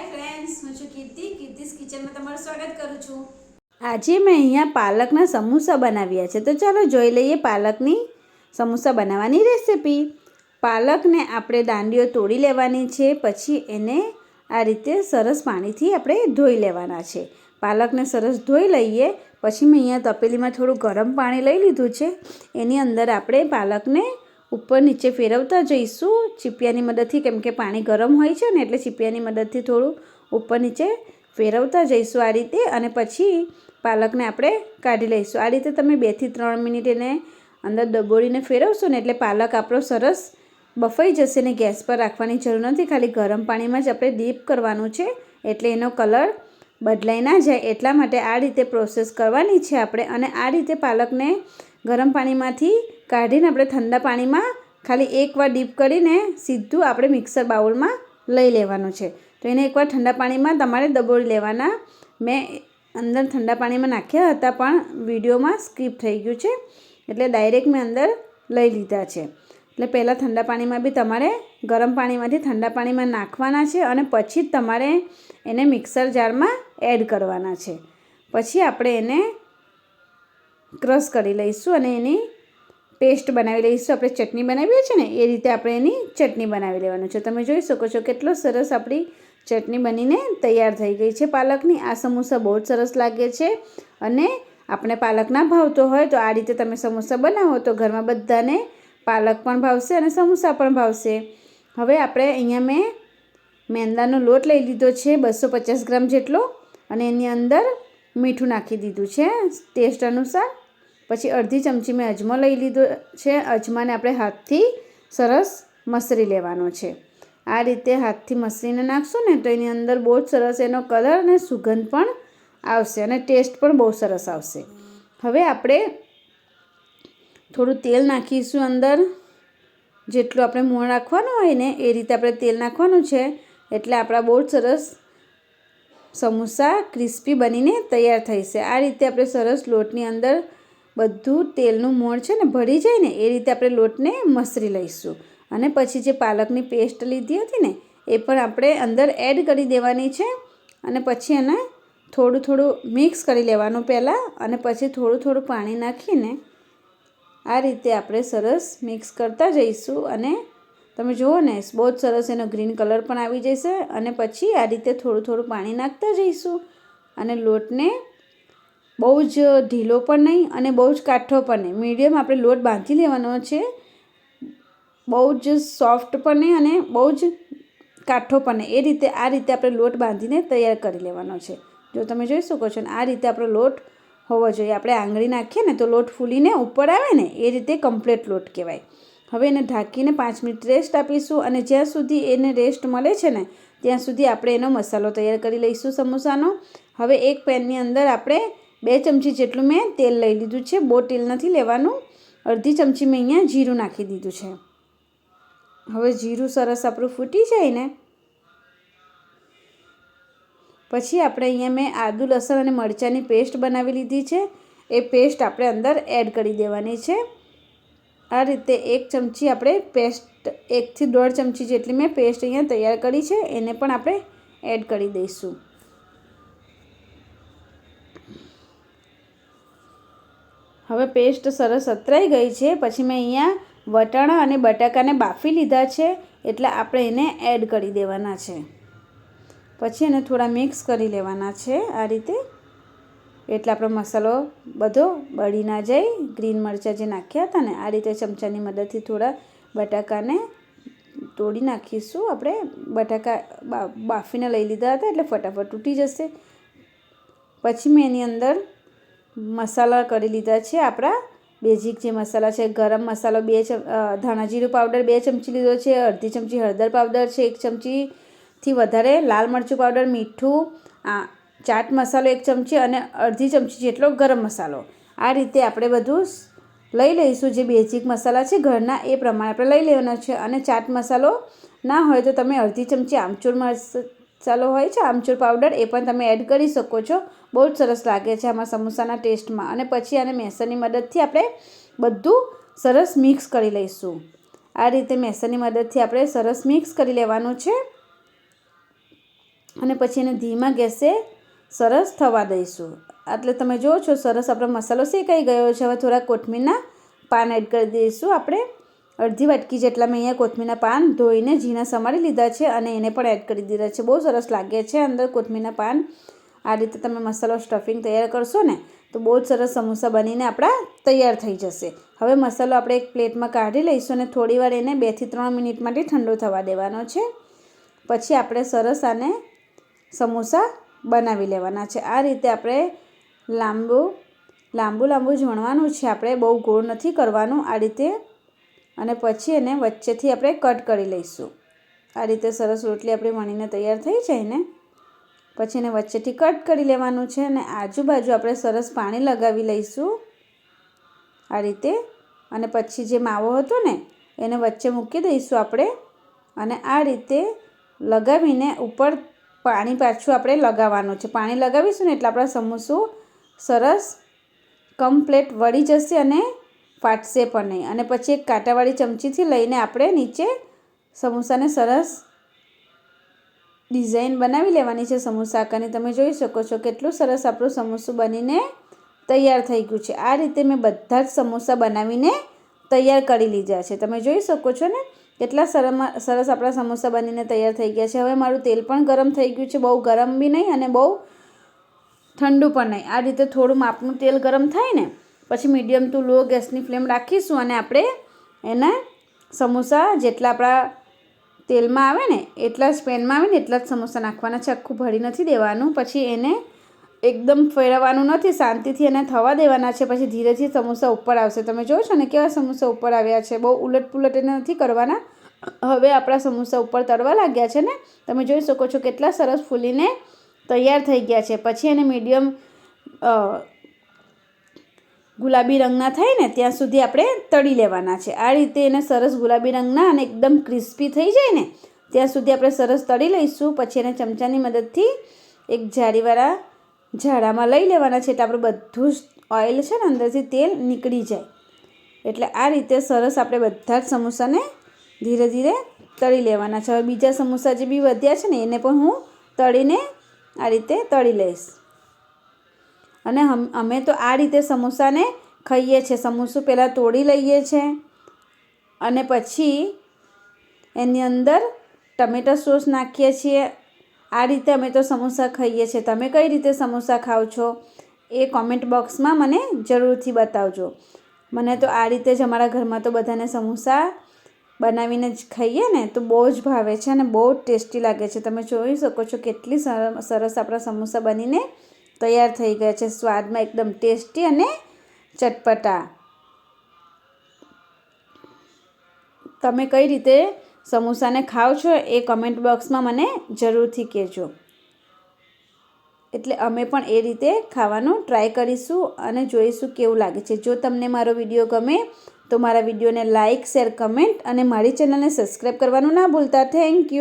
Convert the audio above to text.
Hi friends હું છું કીર્તિ. કીર્તિસ કિચનમાં તમારું સ્વાગત કરું છું. આજે મેં અહીંયા પાલકના સમોસા બનાવ્યા છે. તો ચાલો જોઈ લઈએ પાલકની સમોસા બનાવવાની રેસિપી. પાલકને આપણે દાંડીઓ તોડી લેવાની છે, પછી એને આ રીતે સરસ પાણીથી આપણે ધોઈ લેવાના છે. પાલકને સરસ ધોઈ લઈએ, પછી મેં અહીંયા તપેલીમાં થોડું ગરમ પાણી લઈ લીધું છે. એની અંદર આપણે પાલકને ઉપર નીચે ફેરવતા જઈશું. ચીપિયાની મદદથી કેમ કે પાણી ગરમ હોય છે ને એટલે ચીપિયાની મદદથી થોડું ઉપર નીચે ફેરવતા જઈશું આ રીતે અને પછી પાલકને આપણે કાઢી લઈશું. આ રીતે તમે બેથી ત્રણ મિનિટ એને અંદર દબોળીને ફેરવશો ને એટલે પાલક આપણો સરસ બફાઈ જશે ને ગેસ પર રાખવાની જરૂર નથી. ખાલી ગરમ પાણીમાં જ આપણે ડીપ કરવાનું છે એટલે એનો કલર બદલાઈ ના જાય. એટલા માટે આ રીતે પ્રોસેસ કરવાની છે આપણે અને આ રીતે પાલકને ગરમ પાણીમાંથી કાઢીને આપણે ઠંડા પાણીમાં ખાલી એકવાર ડીપ કરીને સીધું આપણે મિક્સર બાઉલમાં લઈ લેવાનું છે. તો એને એકવાર ઠંડા પાણીમાં તમારે દબોળી લેવાના. મેં અંદર ઠંડા પાણીમાં નાખ્યા હતા પણ વિડીયોમાં સ્કીપ થઈ ગયું છે. એટલે ડાયરેક્ટ મેં અંદર લઈ લીધા છે. એટલે પહેલાં ઠંડા પાણીમાં બી તમારે ગરમ પાણીમાંથી ઠંડા પાણીમાં નાખવાના છે અને પછી જ તમારે એને મિક્સર જારમાં એડ કરવાના છે. પછી આપણે એને ક્રશ કરી લઈશું અને એની પેસ્ટ બનાવી લઈશું. આપણે ચટણી બનાવીએ છીએ ને, એ રીતે આપણે એની ચટણી બનાવી લેવાનું છે. તમે જોઈ શકો છો કેટલો સરસ આપણી ચટણી બનીને તૈયાર થઈ ગઈ છે. પાલકની આ સમોસા બહુ જ સરસ લાગે છે અને આપણે પાલક ના ભાવતો હોય તો આ રીતે તમે સમોસા બનાવો તો ઘરમાં બધાને પાલક પણ ભાવશે અને સમોસા પણ ભાવશે. હવે આપણે અહીંયા મેં મેંદાનો લોટ લઈ લીધો છે, બસો પચાસ ગ્રામ જેટલો. અને એની અંદર મીઠું નાખી દીધું છે, ટેસ્ટ અનુસાર. પછી અડધી ચમચી મેં અજમો લઈ લીધો છે. અજમાને આપણે હાથથી સરસ મસરી લેવાનો છે. આ રીતે હાથથી મસરીને નાખશું ને તો એની અંદર બહુ જ સરસ એનો કલર અને સુગંધ પણ આવશે અને ટેસ્ટ પણ બહુ સરસ આવશે. હવે આપણે થોડું તેલ નાખીશું અંદર. જેટલું આપણે મોણ રાખવાનું હોય ને એ રીતે આપણે તેલ નાખવાનું છે. એટલે આપણા બહુ જ સરસ સમોસા ક્રિસ્પી બનીને તૈયાર થઈ છે. આ રીતે આપણે સરસ લોટની અંદર બધું તેલનું મોણ છે ને ભળી જાય ને એ રીતે આપણે લોટને મસરી લઈશું. અને પછી જે પાલકની પેસ્ટ લીધી હતી ને, એ પણ આપણે અંદર એડ કરી દેવાની છે. અને પછી એને થોડું થોડું મિક્સ કરી લેવાનું પહેલાં અને પછી થોડું થોડું પાણી નાખીને આ રીતે આપણે સરસ મિક્સ કરતા જઈશું. અને તમે જુઓ ને, બહુ જ સરસ એનો ગ્રીન કલર પણ આવી જશે. અને પછી આ રીતે થોડું થોડું પાણી નાખતા જઈશું. અને લોટને બહુ જ ઢીલો પણ નહીં અને બહુ જ કાઠો પણ નહીં. મીડિયમ આપણે લોટ બાંધી લેવાનો છે. બહુ જ સોફ્ટ પણ નહીં અને બહુ જ કાઠો પણ નહીં. એ રીતે, આ રીતે આપણે લોટ બાંધીને તૈયાર કરી લેવાનો છે. જો તમે જોઈ શકો છો આ રીતે આપણો લોટ હોવો જોઈએ. આપણે આંગળી નાખીએ ને તો લોટ ફૂલીને ઉપર આવે ને, એ રીતે કમ્પ્લીટ લોટ કહેવાય. હવે એને ઢાંકીને પાંચ મિનિટ રેસ્ટ આપીશું અને જ્યાં સુધી એને રેસ્ટ મળે છે ને, ત્યાં સુધી આપણે એનો મસાલો તૈયાર કરી લઈશું સમોસાનો. હવે એક પેનની અંદર આપણે બે ચમચી જેટલું મેં તેલ લઈ લીધું છે. બહુ તેલ નથી લેવાનું. અડધી ચમચી મેં અહીંયા જીરું નાખી દીધું છે. હવે જીરું સરસ આપણું ફૂટી જાય ને. પછી આપણે અહીંયા મેં આદુ, લસણ અને મરચાંની પેસ્ટ બનાવી લીધી છે. એ પેસ્ટ આપણે અંદર એડ કરી દેવાની છે. આ રીતે એક ચમચી આપણે પેસ્ટ, એકથી દોઢ ચમચી જેટલી મેં પેસ્ટ અહીંયા તૈયાર કરી છે. એને પણ આપણે એડ કરી દઈશું. હવે પેસ્ટ સરસ અતરાઈ ગઈ છે. પછી મેં અહીંયા વટાણા અને બટાકાને બાફી લીધા છે. એટલે આપણે એને એડ કરી દેવાના છે. પછી એને થોડા મિક્સ કરી લેવાના છે આ રીતે. એટલે આપણો મસાલો બધો બળી ના જાય. ગ્રીન મરચાં જે નાખ્યા હતા ને, આ રીતે ચમચાની મદદથી થોડા બટાકાને તોડી નાખીશું. આપણે બટાકા બાફીને લઈ લીધા હતા એટલે ફટાફટ તૂટી જશે. પછી મેં એની અંદર મસાલા કરી લીધા છે આપણા બેઝિક જે મસાલા છે, ગરમ મસાલો બે ધાણા જીરું પાવડર બે ચમચી લીધો છે, અડધી ચમચી હળદર પાવડર છે, એક ચમચીથી વધારે લાલ મરચું પાવડર, મીઠું, આ, ચાટ મસાલો એક ચમચી અને અડધી ચમચી જેટલો ગરમ મસાલો. આ રીતે આપણે બધું લઈ લઈશું. જે બેઝિક મસાલા છે ઘરના એ પ્રમાણે આપણે લઈ લેવાનો છે અને ચાટ મસાલો ના હોય તો તમે અડધી ચમચી આમચૂર મસાલો હોય છે, આમચૂર પાવડર એ પણ તમે એડ કરી શકો છો. બહુ જ સરસ લાગે છે આમાં સમોસાના ટેસ્ટમાં. અને પછી આને મેસરની મદદથી આપણે બધું સરસ મિક્સ કરી લઈશું. આ રીતે મેસરની મદદથી આપણે સરસ મિક્સ કરી લેવાનું છે. અને પછી એને ધીમા ગેસે સરસ થવા દઈશું. એટલે તમે જુઓ છો, સરસ આપણો મસાલો શેકાઈ ગયો છે. હવે થોડા કોથમીરના પાન એડ કરી દઈશું આપણે. અડધી વાટકી જેટલા મેં અહીંયા કોથમીરના પાન ધોઈને ઝીણા સમારી લીધા છે અને એને પણ એડ કરી દીધા છે. બહુ સરસ લાગે છે અંદર કોથમીરના પાન. આ રીતે તમે મસાલો સ્ટફિંગ તૈયાર કરશો ને, તો બહુ જ સરસ સમોસા બનીને આપણા તૈયાર થઈ જશે. હવે મસાલો આપણે એક પ્લેટમાં કાઢી લઈશું અને થોડીવાર એને બેથી ત્રણ મિનિટ માટે ઠંડો થવા દેવાનો છે. પછી આપણે સરસ આને સમોસા બનાવી લેવાના છે. આ રીતે આપણે લાંબુ લાંબુ લાંબુ જ વણવાનું છે. આપણે બહુ ગોળ નથી કરવાનું. આ રીતે અને પછી એને વચ્ચેથી આપણે કટ કરી લઈશું. આ રીતે સરસ રોટલી આપણી વણીને તૈયાર થઈ જાય ને? પછી એને વચ્ચેથી કટ કરી લેવાનું છે અને આજુબાજુ આપણે સરસ પાણી લગાવી લઈશું. આ રીતે. અને પછી જે માવો હતો ને, એને વચ્ચે મૂકી દઈશું આપણે. અને આ રીતે લગાવીને ઉપર પાણી પાછું આપણે લગાવવાનું છે. પાણી લગાવીશું ને એટલે આપણા સમોસું સરસ કમ્પ્લેટ વળી જશે અને ફાટશે પણ નહીં. અને પછી એક કાંટાવાળી ચમચીથી લઈને આપણે નીચે સમોસાને સરસ ડિઝાઇન બનાવી લેવાની છે સમોસા આકારની. તમે જોઈ શકો છો કેટલું સરસ આપણું સમોસું બનીને તૈયાર થઈ ગયું છે. આ રીતે મેં બધા જ સમોસા બનાવીને તૈયાર કરી લીધા છે. તમે જોઈ શકો છો ને કેટલા સરસ આપણા સમોસા બનીને તૈયાર થઈ ગયા છે. હવે મારું તેલ પણ ગરમ થઈ ગયું છે. બહુ ગરમ બી નહીં અને બહુ ઠંડુ પણ નહીં. આ રીતે થોડું માપનું તેલ ગરમ થાય ને પછી મીડિયમ ટુ લો ગેસની ફ્લેમ રાખીશું અને આપણે એના સમોસા જેટલા આપણા તેલમાં આવે ને એટલા જ પેનમાં આવે ને એટલા જ સમોસા નાખવાના છે. આખું ભરી નથી દેવાનું. પછી એને એકદમ ફેરવવાનું નથી. શાંતિથી એને થવા દેવાના છે. પછી ધીરેથી સમોસા ઉપર આવશે. તમે જોવો છો ને કેવા સમોસા ઉપર આવ્યા છે. બહુ ઉલટ પુલટ એને નથી કરવાના. હવે આપણા સમોસા ઉપર તળવા લાગ્યા છે ને, તમે જોઈ શકો છો કેટલા સરસ ફૂલીને તૈયાર થઈ ગયા છે. પછી એને મીડિયમ ગુલાબી રંગના થાય ને, ત્યાં સુધી આપણે તળી લેવાના છે. આ રીતે એને સરસ ગુલાબી રંગના અને એકદમ ક્રિસ્પી થઈ જાય ને, ત્યાં સુધી આપણે સરસ તળી લઈશું. પછી એને ચમચાની મદદથી એક જારીવાળા ઝાડામાં લઈ લેવાના છે. એટલે આપણે બધું જ ઓઇલ છે ને, અંદરથી તેલ નીકળી જાય. એટલે આ રીતે સરસ આપણે બધા જ સમોસાને ધીરે ધીરે તળી લેવાના છે. હવે બીજા સમોસા જે બી વધ્યા છે ને, એને પણ હું તળીને આ રીતે તળી લઈશ. અને અમે તો આ રીતે સમોસાને ખાઈએ છીએ. સમોસું પહેલાં તોડી લઈએ છીએ અને પછી એની અંદર ટમેટો સોસ નાખીએ છીએ. આ રીતે અમે તો સમોસા ખાઈએ છીએ. તમે કઈ રીતે સમોસા ખાઓ છો એ કોમેન્ટ બોક્સમાં મને જરૂરથી બતાવજો. મને તો આ રીતે જ અમારા ઘરમાં તો બધાને સમોસા બનાવીને જ ખાઈએ ને, તો બહુ જ ભાવે છે અને બહુ ટેસ્ટી લાગે છે. તમે જોઈ શકો છો કેટલી સરસ આપણા સમોસા બનીને તૈયાર થઈ ગયા છે. સ્વાદમાં એકદમ ટેસ્ટી અને ચટપટા. તમે કઈ રીતે સમોસાને ખાઓ છો એ કમેન્ટ બોક્સમાં મને જરૂરથી કહેજો. એટલે અમે પણ એ રીતે ખાવાનું ટ્રાય કરીશું અને જોઈશું કેવું લાગે છે. જો તમને મારો વીડિયો ગમે તો મારા વિડીયોને લાઇક શેર કમેન્ટ અને મારી ચેનલને સબસ્ક્રાઈબ કરવાનું ના ભૂલતા. Thank you